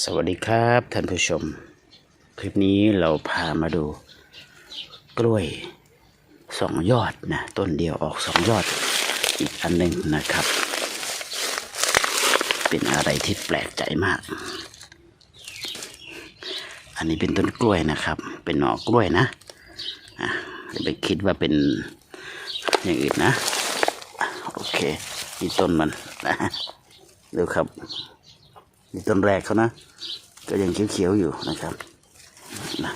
สวัสดีครับท่านผู้ชม คลิปนี้เราพามาดู กล้วยสองยอดนะต้นเดียวออกสองยอดอีกอันหนึ่งนะครับ เป็นอะไรที่แปลกใจมาก อันนี้เป็นต้นกล้วยนะครับ เป็นหน่อกล้วยนะอะอย่าไปคิดว่าเป็นอย่างอื่นนะอะโอเคนี่ต้นมันนะดูครับ นี่ต้นแรกเขานะ ก็ยังเขียวๆอยู่นะครับนะ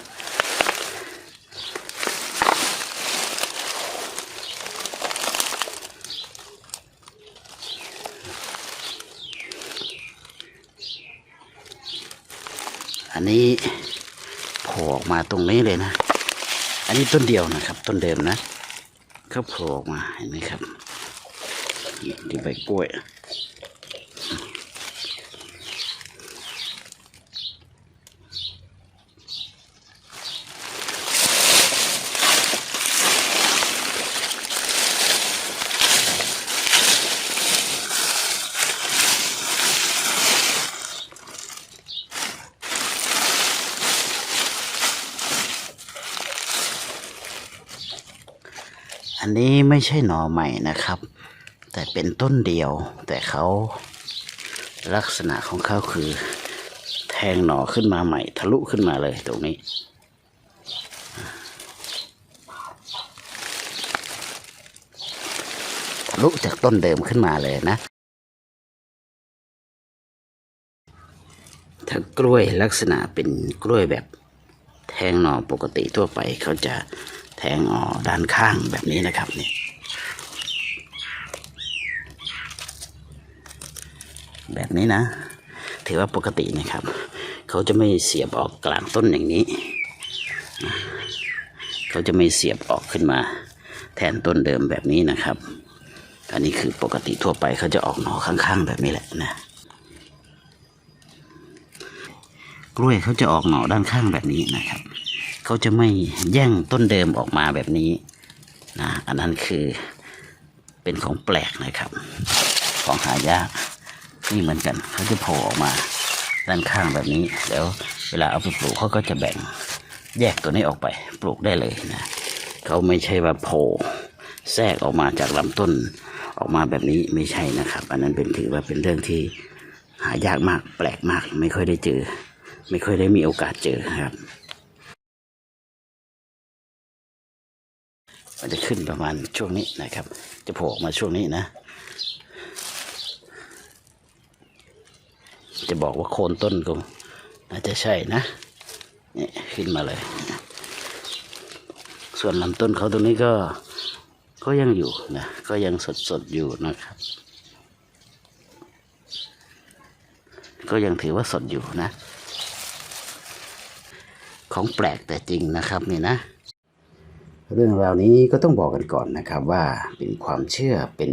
อันนี้โผล่ออกมาตรงนี้เลยนะ อันนี้ต้นเดียวนะครับ ต้นเดิมนะเขาโผล่ออกมาเห็นไหมครับนี่ที่ใบกล้วย อันนี้ไม่ใช่หน่อใหม่นะครับ แต่เป็นต้นเดียว แต่เขาลักษณะของเขาคือ แทงหน่อขึ้นมาใหม่ ทะลุขึ้นมาเลยตรงนี้ทะลุจากต้นเดิมขึ้นมาเลยนะถ้ากล้วยลักษณะเป็นกล้วยแบบ แทงหน่อปกติทั่วไปเขาจะแทงออกด้านข้างแบบนี้นะครับนี่แบบนี้นะ ถือว่าปกตินะครับ เขาจะไม่เสียบออกกลางต้นอย่างนี้ เขาจะไม่เสียบออกขึ้นมา แทนต้นเดิมแบบนี้นะครับ อันนี้คือปกติทั่วไปเขาจะออกหน่อข้างๆ แบบนี้แหละนะ กล้วยเขาจะออกหน่อด้านข้างแบบนี้นะครับ เขาจะไม่แย่งต้นเดิมออกมาแบบนี้นะอันนั้นคือเป็นของแปลกนะครับ ของหายากนี่เหมือนกันเขาจะโผล่ออกมาด้านข้างแบบนี้แล้วเวลาเอาไปปลูกเขาก็จะแบ่งแยกตัวนี้ออกไปปลูกได้เลยนะเขาไม่ใช่ว่าโผล่แทรกออกมาจากลำต้นออกมาแบบนี้ไม่ใช่นะครับ อันนั้นเป็นถือว่าเป็นเรื่องที่หายากมากแปลกมากไม่ค่อยได้เจอ ไม่ค่อยได้มีโอกาสเจอครับ มันจะขึ้นประมาณช่วงนี้นะครับ จะโผล่อกมาช่วงนี้นะ จะบอกว่าโคนต้นก็น่าจะใช่นะนี่ขึ้นมาเลย ส่วนลำต้นเขาตรงนี้ก็ก็ยังอยู่นะ ก็ยังสดสดอยู่นะครับ ก็ยังถือว่าสดอยู่นะ ของแปลกแต่จริงนะครับนี่นะ เรื่องราวนี้ก็ต้องบอกกันก่อนนะครับว่าเป็นความเชื่อเป็น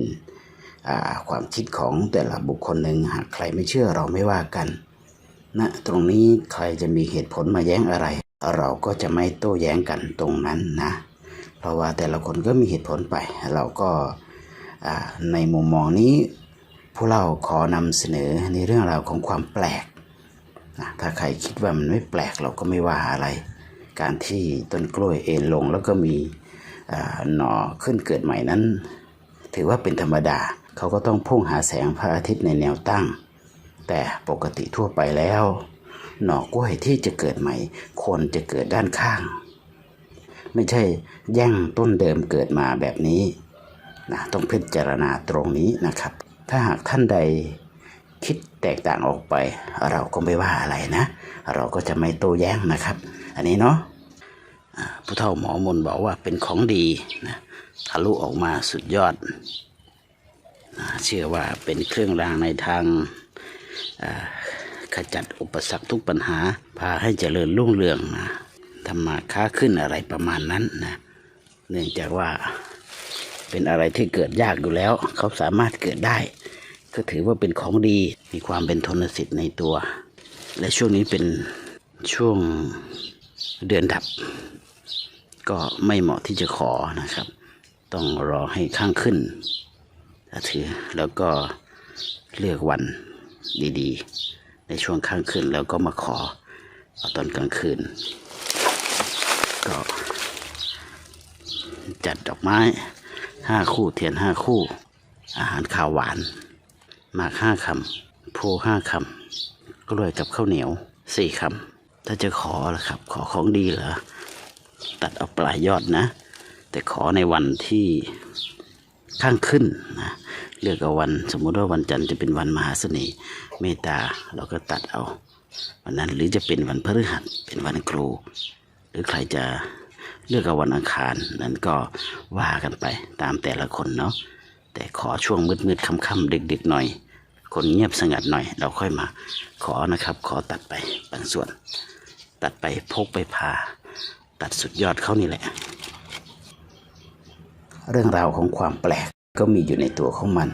ความคิดของแต่ละบุคคลหนึ่งหากใครไม่เชื่อเราไม่ว่ากันนะตรงนี้ใครจะมีเหตุผลมาแย้งอะไร เราก็จะไม่โต้แย้งกันตรงนั้นนะ เพราะว่าแต่ละคนก็มีเหตุผลไป เราก็ในมุมมองนี้พวกเราขอนำเสนอในเรื่องราวของความแปลก นะถ้าใครคิดว่ามันไม่แปลกเราก็ไม่ว่าอะไร การที่ต้นกล้วยเอ็นลงแล้วก็มีหน่อขึ้นเกิดใหม่นั้น ถือว่าเป็นธรรมดา เขาก็ต้องพุ่งหาแสงพระอาทิตย์ในแนวตั้ง แต่ปกติทั่วไปแล้ว หน่อกล้วยที่จะเกิดใหม่ควรจะเกิดด้านข้าง ไม่ใช่แย่งต้นเดิมเกิดมาแบบนี้นะต้องพิจารณาตรงนี้นะครับ ถ้าหากท่านใด คิดแตกต่างออกไป เราก็ไม่ว่าอะไรนะ เราก็จะไม่โต้แย้งนะครับ อันนี้เนาะผู้เฒ่าหมอมนบอกว่าเป็นของดีนะทะลุออกมาสุดยอดนะเชื่อว่าเป็นเครื่องรางในทางขจัดอุปสรรคทุกปัญหา พาให้เจริญรุ่งเรืองนะทำมาค้าขึ้นอะไรประมาณนั้นนะเนื่องจากว่าเป็นอะไรที่เกิดยากอยู่แล้ว เขาสามารถเกิดได้ ก็ถือว่าเป็นของดี มีความเป็นทนสิทธิ์ในตัว และช่วงนี้เป็นช่วงเดือนดับ ก็ไม่เหมาะที่จะขอนะครับ ต้องรอให้ข้างขึ้นถือแล้วก็เลือกวันดีๆ ในช่วงข้างคืนแล้วก็มาขอเอาตอนกลางคืน ก็จัดดอกไม้ห้าคู่เทียนห้าคู่ อาหารข้าวหวาน หมากห้าคำโพห้าคำกล้วยกับข้าวเหนียวสี่คำถ้าจะขอละครับ ขอของดีเหรอตัดเอาปลายยอดนะ แต่ขอในวันที่ข้างขึ้นนะเลือกเอาวันสมมุติว่าวันจันทร์จะเป็นวันมหาเสน่ห์เมตตาเราก็ตัดเอา วันนั้นหรือจะเป็นวันพฤหัสเป็นวันครู หรือใครจะเลือกเอาวันอังคาร นั้นก็ว่ากันไปตามแต่ละคนเนาะ แต่ขอช่วงมืดๆค่ำๆดึกๆหน่อย คนเงียบสงัดหน่อย เราค่อยมา ขอนะครับ ขอตัดไปบางส่วน ตัดไปพกไปพา ตัดสุดยอดเขานี่แหละ เรื่องราวของความแปลกก็มีอยู่ในตัวของมัน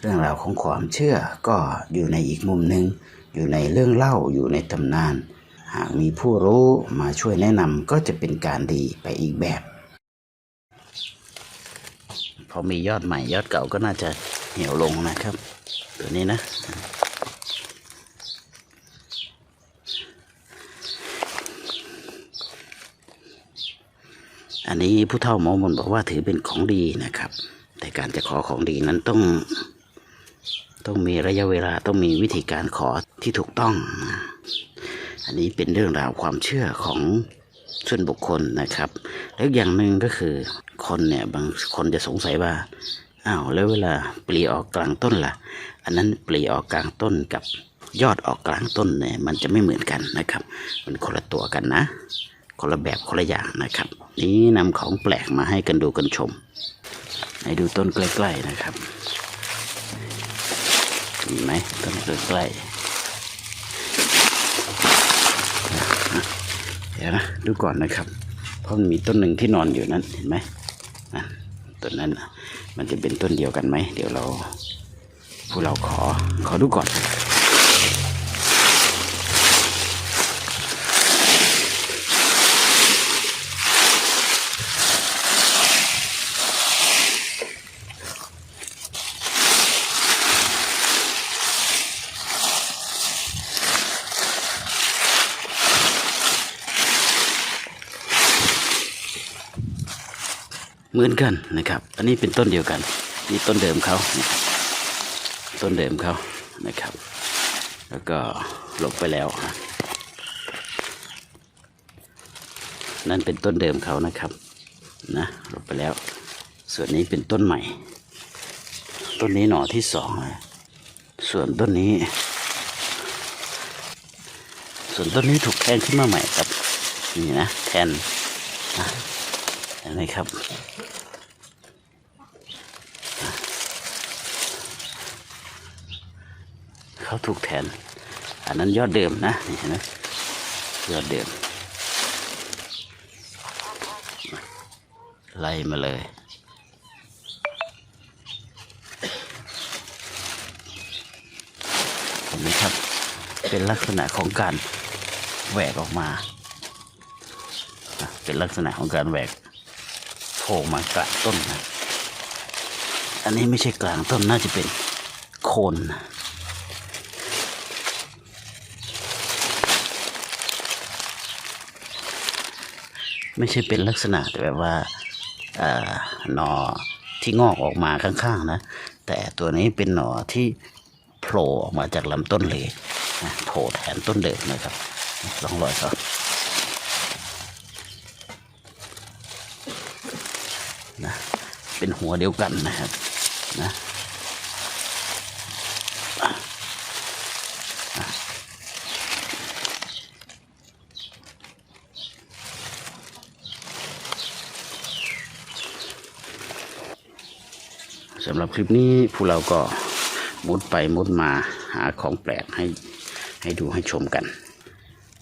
เรื่องราวของความเชื่อก็อยู่ในอีกมุมหนึ่งอยู่ในเรื่องเล่าอยู่ในตำนาน หากมีผู้รู้มาช่วยแนะนำก็จะเป็นการดีไปอีกแบบ อมียอดใหม่ยอดเก่าก็น่าจะเหี่ยวลงนะครับ ตัวนี้นะอันนี้ผู้เฒ่าหมอมนบอกว่าถือเป็นของดีนะครับ แต่การจะขอของดีนั้นต้อง ต้องมีระยะเวลาต้องมีวิธีการขอที่ถูกต้อง อันนี้เป็นเรื่องราวความเชื่อของส่วนบุคคลนะครับ แล้วอย่างหนึ่งก็คือ คนเนี่ยบางคนจะสงสัยว่าอ้าวแล้วเวลาปลีออกกลางต้นล่ะ อันนั้นปลีออกกลางต้นกับยอดออกกลางต้นเนี่ยมันจะไม่เหมือนกันนะครับ มันคนละตัวกันนะ คนละแบบคนละอย่างนะครับ นี้นำของแปลกมาให้กันดูกันชม ให้ดูต้นใกล้ ๆนะครับเห็นไหมต้นใกล้ๆเดี๋ยวนะดูก่อนนะครับเพราะมันมีต้นหนึ่งที่นอนอยู่นั้นเห็นไหม ต้นนั้นมันจะเป็นต้นเดียวกันไหมเดี๋ยวเราผู้เราขอขอดูก่อน เหมือนกันนะครับ อันนี้เป็นต้นเดียวกัน นี่ต้นเดิมเขาต้นเดิมเขานะครับ แล้วก็หลบไปแล้ว นั่นเป็นต้นเดิมเขานะครับ นะหลบไปแล้ว ส่วนนี้เป็นต้นใหม่ ต้นนี้หน่อที่สองส่วนต้นนี้ ส่วนต้นนี้ถูกแทงขึ้นมาใหม่ครับ นี่นะแทนนะ นไหมครับ เขาถูกแทน อันนั้นยอดเดิมนะเห็นไหมยอดเดิม ไล่มาเลยเห็นไหมครับ เป็นลักษณะของการแหวกออกมา เป็นลักษณะของการแหวก ผล่มากลางต้นนะอันนี้ไม่ใช่กลางต้นน่าจะเป็นโคนนะไม่ใช่เป็นลักษณะแบบว่าเอ่อหนอที่งอกออกมาข้างๆนะ แต่ตัวนี้เป็นหนอที่โผล่ออกมาจากลำต้นเลยนะโผล่แทนต้นเดิมนะครับลองรอยเขาน เป็นหัวเดียวกันนะครับนะสำหรับคลิปนี้พวกเราก็มุดไปมุดมาหาของแปลกให้ให้ดูให้ชมกัน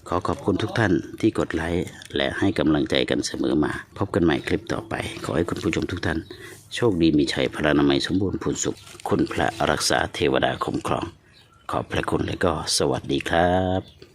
ขอขอบคุณทุกท่านที่กดไลค์และให้กำลังใจกันเสมอมา พบกันใหม่คลิปต่อไป ขอให้คุณผู้ชมทุกท่าน โชคดีมีชัยพระนามัยสมบูรณ์ผุนสุข คุณพระรักษาเทวดาคุ้มครอง ขอบพระคุณและก็สวัสดีครับ